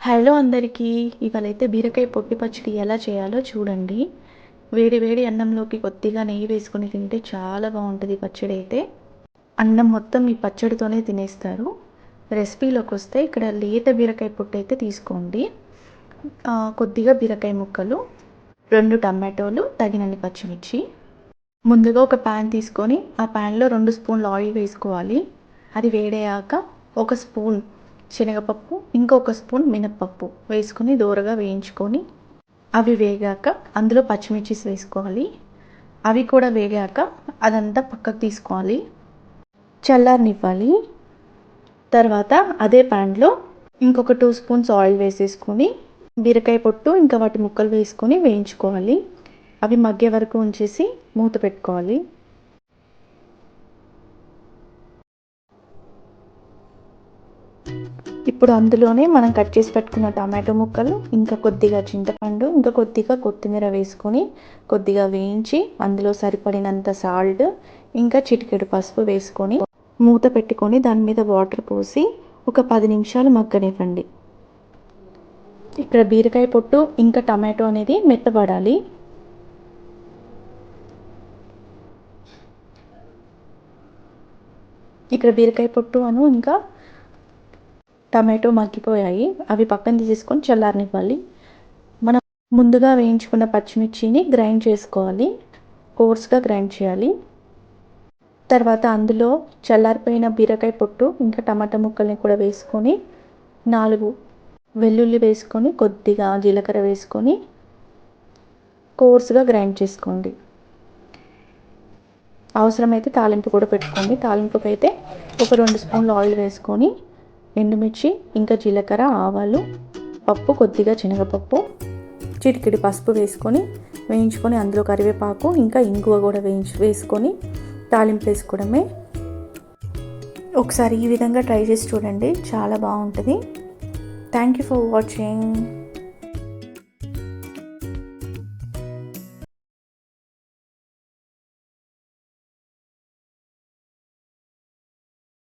Hello అందరికీ ఇవాళైతే బీరకాయ పొట్టి పచ్చడి ఎలా చేయాలో చూడండి. వేడి వేడి అన్నంలోకి కొద్దిగా నెయ్యి వేసుకొని తింటే చాలా బాగుంటుంది పచ్చడి అయితే. అన్నం మొత్తం ఈ పచ్చడితోనే తినేస్తారు. రెసిపీలోకి వస్తే ఇక్కడ లేత బీరకాయ పొట్టు అయితే తీసుకోండి. కొద్దిగా బీరకాయ ముక్కలు రెండు టమాటోలు తగినన్ని పచ్చిమిర్చి. ముందుగా ఒక ప్యాన్ తీసుకొని ఆ ప్యాన్లో రెండు స్పూన్లు ఆయిల్ వేసుకోవాలి. అది వేడయ్యాక ఒక స్పూన్ శనగపప్పు ఇంకొక స్పూన్ మినప్పప్పు వేసుకొని దోరగా వేయించుకొని అవి వేగాక అందులో పచ్చిమిర్చి వేసుకోవాలి. అవి కూడా వేగాక అదంతా పక్కకు తీసుకోవాలి. చల్లారనివ్వాలి. తర్వాత అదే ప్యాన్లో ఇంకొక టూ స్పూన్స్ ఆయిల్ వేసేసుకొని బీరకాయ పొట్టు ఇంకా వాటి ముక్కలు వేసుకొని వేయించుకోవాలి. అవి మగ్గే వరకు ఉంచేసి మూత పెట్టుకోవాలి. ఇప్పుడు అందులోనే మనం కట్ చేసి పెట్టుకున్న టమాటో ముక్కలు ఇంకా కొద్దిగా చింతపండు ఇంకా కొద్దిగా కొత్తిమీర వేసుకొని కొద్దిగా వేయించి అందులో సరిపడినంత సాల్ట్ ఇంకా చిటికెడు పసుపు వేసుకొని మూత పెట్టుకొని దాని మీద వాటర్ పోసి ఒక పది నిమిషాలు మగ్గనివ్వండి. ఇక్కడ బీరకాయ పొట్టు ఇంకా టమాటో అనేది మెత్తబడాలి. ఇక్కడ బీరకాయ పొట్టు అను ఇంకా టమాటో మగ్గిపోయాయి. అవి పక్కన తీసేసుకొని చల్లారనివ్వాలి. మనం ముందుగా వేయించుకున్న పచ్చిమిర్చిని గ్రైండ్ చేసుకోవాలి. కోర్స్గా గ్రైండ్ చేయాలి. తర్వాత అందులో చల్లారిపోయిన బీరకాయ పొట్టు ఇంకా టమాటా ముక్కల్ని కూడా వేసుకొని నాలుగు వెల్లుల్లి వేసుకొని కొద్దిగా జీలకర్ర వేసుకొని కోర్స్గా గ్రైండ్ చేసుకోండి. అవసరమైతే తాలింపు కూడా పెట్టుకోండి. తాలింపుకైతే అయితే ఒక రెండు స్పూన్లు ఆయిల్ వేసుకొని ఎండుమిర్చి ఇంకా జీలకర్ర ఆవాలు పప్పు కొద్దిగా శనగపప్పు చిటికెడి పసుపు వేసుకొని వేయించుకొని అందులో కరివేపాకు ఇంకా ఇంగువ కూడా వేయించి వేసుకొని తాలింపు వేసుకోవడమే. ఒకసారి ఈ విధంగా ట్రై చేసి చూడండి. చాలా బాగుంటుంది. Thank you for watching